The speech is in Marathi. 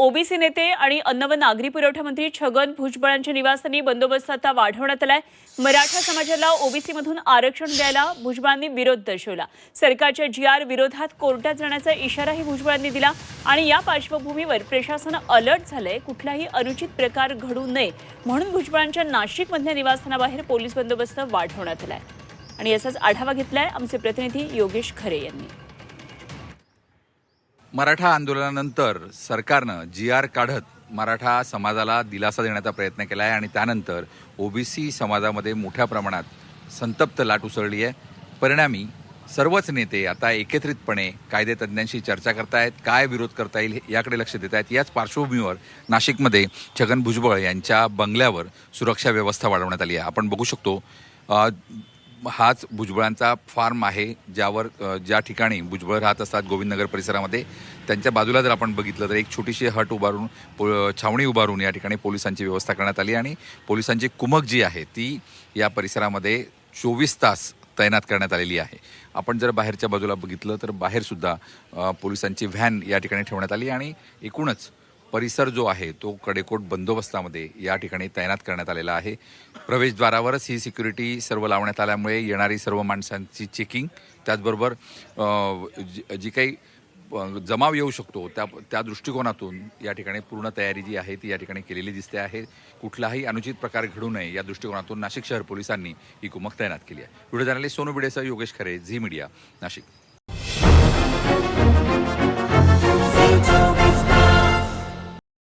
ओबीसी नेते आणि अन्न व नागरी पुरवठा मंत्री छगन भुजबळांच्या निवासस्थानी बंदोबस्त आता वाढवण्यात आलाय. मराठा समाजाला ओबीसी मधून आरक्षण द्यायला भुजबळांनी विरोध दर्शवला. सरकारच्या जी आर विरोधात कोर्टात जाण्याचा इशाराही भुजबळांनी दिला आणि या पार्श्वभूमीवर प्रशासन अलर्ट झालंय कुठलाही अनुचित प्रकार घडू नये म्हणून भुजबळांच्या नाशिकमधल्या निवासस्थानाबाहेर पोलीस बंदोबस्त वाढवण्यात आलाय. आणि याचाच आढावा घेतलाय आमचे प्रतिनिधी योगेश खरे यांनी. मराठा आंदोलनानंतर सरकारनं जी आर काढत मराठा समाजाला दिलासा देण्याचा प्रयत्न केला आहे आणि त्यानंतर ओबीसी समाजामध्ये मोठ्या प्रमाणात संतप्त लाट उसळली आहे. परिणामी सर्वच नेते आता एकत्रितपणे कायदेतज्ञांशी चर्चा करतायत काय विरोध करता येईल याकडे लक्ष देत आहेत याच पार्श्वभूमीवर नाशिकमध्ये छगन भुजबळ यांच्या बंगल्यावर सुरक्षा व्यवस्था वाढवण्यात आली आहे. आपण बघू शकतो हाच भुजबळांचा फार्म आहे ज्यावर ज्या ठिकाणी भुजबळ राहत असतात गोविंदनगर परिसरामध्ये त्यांच्या बाजूला जर आपण बघितलं तर एक छोटीशी हट उभारून पो- छावणी उभारून या ठिकाणी पोलिसांची व्यवस्था करण्यात आली आणि पोलिसांची कुमक जी आहे ती या परिसरामध्ये चोवीस तास तैनात करण्यात आलेली आहे. आपण जर बाहेरच्या बाजूला बघितलं तर बाहेरसुद्धा पोलिसांची व्हॅन या ठिकाणी ठेवण्यात आली आणि एकूणच परिसर जो आहे तो कडेकोट बंदोबस्तामध्ये या ठिकाणी तैनात करण्यात आलेला आहे. प्रवेशद्वारावरच ही सिक्युरिटी सर्व लावण्यात आल्यामुळे येणारी सर्व माणसांची चेकिंग त्याचबरोबर जी जी काही जमाव येऊ शकतो त्या त्या दृष्टिकोनातून या ठिकाणी पूर्ण तयारी जी आहे ती या ठिकाणी केलेली दिसते आहे. कुठलाही अनुचित प्रकार घडू नये या दृष्टिकोनातून नाशिक शहर पोलिसांनी ही कुमक तैनात केली आहे. व्हिडिओ जर्नलिस्ट सोनू बिडेसह योगेश खरे झी मीडिया नाशिक.